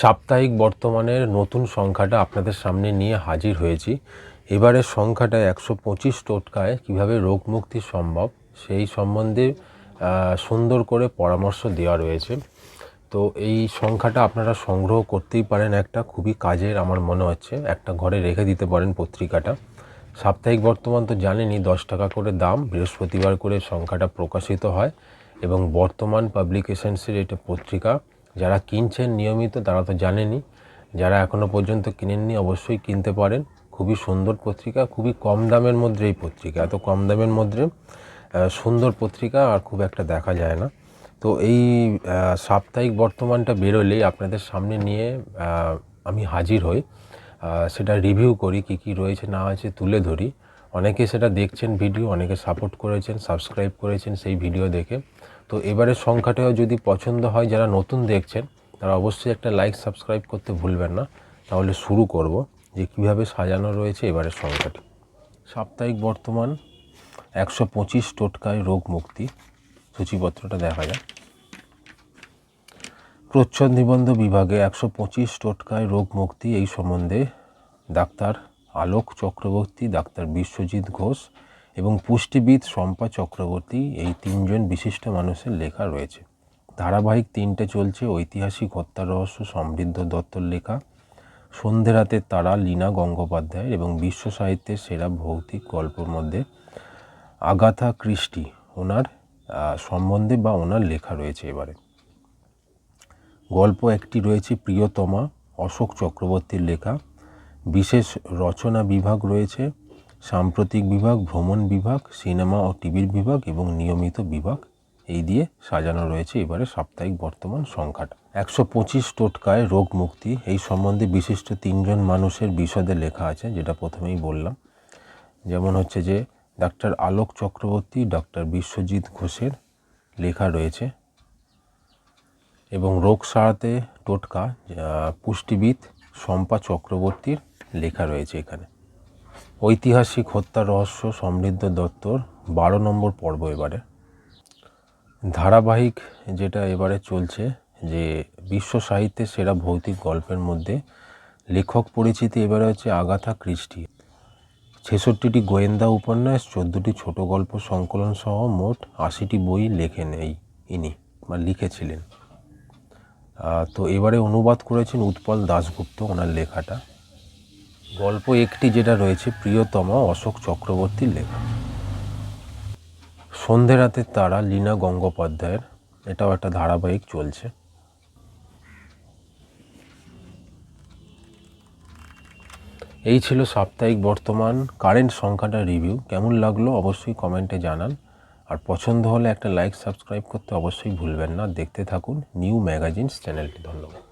সাপ্তাহিক বর্তমানের নতুন সংখ্যাটা আপনাদের সামনে নিয়ে হাজির হয়েছি। এবারের সংখ্যাটা একশো পঁচিশ টোটকায় কীভাবে রোগ মুক্তি সম্ভব সেই সম্বন্ধে সুন্দর করে পরামর্শ দেওয়া রয়েছে। তো এই সংখ্যাটা আপনারা সংগ্রহ করতেই পারেন একটা, খুবই কাজের আমার মনে হচ্ছে। একটা ঘরে রেখে দিতে পারেন পত্রিকাটা। সাপ্তাহিক বর্তমান তো জানেনই, দশ টাকা করে দাম, বৃহস্পতিবার করে সংখ্যাটা প্রকাশিত হয় এবং বর্তমান পাবলিকেশনসের এটা পত্রিকা। যারা কিনছেন নিয়মিত, তারা তো জানেনই। যারা এখনও পর্যন্ত কিনেননি, অবশ্যই কিনতে পারেন। খুবই সুন্দর পত্রিকা, খুবই কম দামের মধ্যে এই পত্রিকা। এত কম দামের মধ্যে সুন্দর পত্রিকা আর খুব একটা দেখা যায় না। তো এই সাপ্তাহিক বর্তমানটা বেরোলেই আপনাদের সামনে নিয়ে আমি হাজির হই। সেটা রিভিউ করি, কি কি রয়েছে, না আছে, তুলে ধরি। অনেকে সেটা দেখছেন ভিডিও, অনেকে সাপোর্ট করেছেন, সাবস্ক্রাইব করেছেন সেই ভিডিও দেখে। তো এবারের সংখ্যাটাও যদি পছন্দ হয়, যারা নতুন দেখছেন, তারা অবশ্যই একটা লাইক সাবস্ক্রাইব করতে ভুলবেন না। তাহলে শুরু করব যে কীভাবে সাজানো রয়েছে এবারের সংখ্যাটি। সাপ্তাহিক বর্তমান একশো পঁচিশ টোটকায় রোগ মুক্তি। সূচিপত্রটা দেখা যায় প্রচ্ছদ নিবন্ধ বিভাগে একশো পঁচিশ টোটকায় রোগ মুক্তি এই সম্বন্ধে ডাক্তার আলোক চক্রবর্তী, ডাক্তার বিশ্বজিৎ ঘোষ এবং পুষ্টিবিদ শম্পা চক্রবর্তী এই তিনজন বিশিষ্ট মানুষের লেখা রয়েছে। ধারাবাহিক তিনটে চলছে ঐতিহাসিক হত্যা রহস্য সমৃদ্ধ দত্তর লেখা, সন্ধে রাতের তারা লীনা গঙ্গোপাধ্যায়ের এবং বিশ্ব সাহিত্যের সেরা ভৌতিক গল্পের মধ্যে আগাথা ক্রিস্টি ওনার সম্বন্ধে বা ওনার লেখা রয়েছে এবারে। গল্প একটি রয়েছে প্রিয়তমা অশোক চক্রবর্তীর লেখা। বিশেষ রচনা বিভাগ রয়েছে সাম্প্রতিক বিভাগ, ভ্রমণ বিভাগ, সিনেমা ও টিভির বিভাগ এবং নিয়মিত বিভাগ এই দিয়ে সাজানো রয়েছে এবারে সাপ্তাহিক বর্তমান সংখ্যাটা। একশো পঁচিশ টোটকায় রোগ মুক্তি, এই সম্বন্ধে বিশিষ্ট তিনজন মানুষের বিশদে লেখা আছে, যেটা প্রথমেই বললাম। যেমন হচ্ছে যে, ডাক্তার আলোক চক্রবর্তী ডক্টর বিশ্বজিৎ ঘোষের লেখা রয়েছে। এবং রোগ সারাতে টোটকা পুষ্টিবিদ শম্পা চক্রবর্তীর লেখা রয়েছে এখানে। ঐতিহাসিক হত্যা রহস্য সমৃদ্ধ দত্তর বারো নম্বর পর্ব এবারে। ধারাবাহিক যেটা এবারে চলছে যে বিশ্ব সাহিত্যের সেরা ভৌতিক গল্পের মধ্যে লেখক পরিচিতি এবারে হচ্ছে আগাথা ক্রিস্টি। ছেষট্টিটি গোয়েন্দা উপন্যাস, চোদ্দোটি ছোট গল্প সংকলন সহ মোট আশিটি বই লেখেন এই ইনি বা লিখেছিলেন। তো এবারে অনুবাদ করেছেন উৎপল দাশগুপ্ত ওনার লেখাটা। গল্প একটি যেটা রয়েছে প্রিয়তম অশোক চক্রবর্তীর লেখা। সন্ধে রাতের তারা লীনা গঙ্গোপাধ্যায়ের, এটাও একটা ধারাবাহিক চলছে। এই ছিল সাপ্তাহিক বর্তমান কারেন্ট সংখ্যাটা রিভিউ কেমন লাগল অবশ্যই কমেন্টে জানান। আর পছন্দ হলে একটা লাইক সাবস্ক্রাইব করতে অবশ্যই ভুলবেন না। দেখতে থাকুন নিউ ম্যাগাজিনস চ্যানেলটি ধন্যবাদ।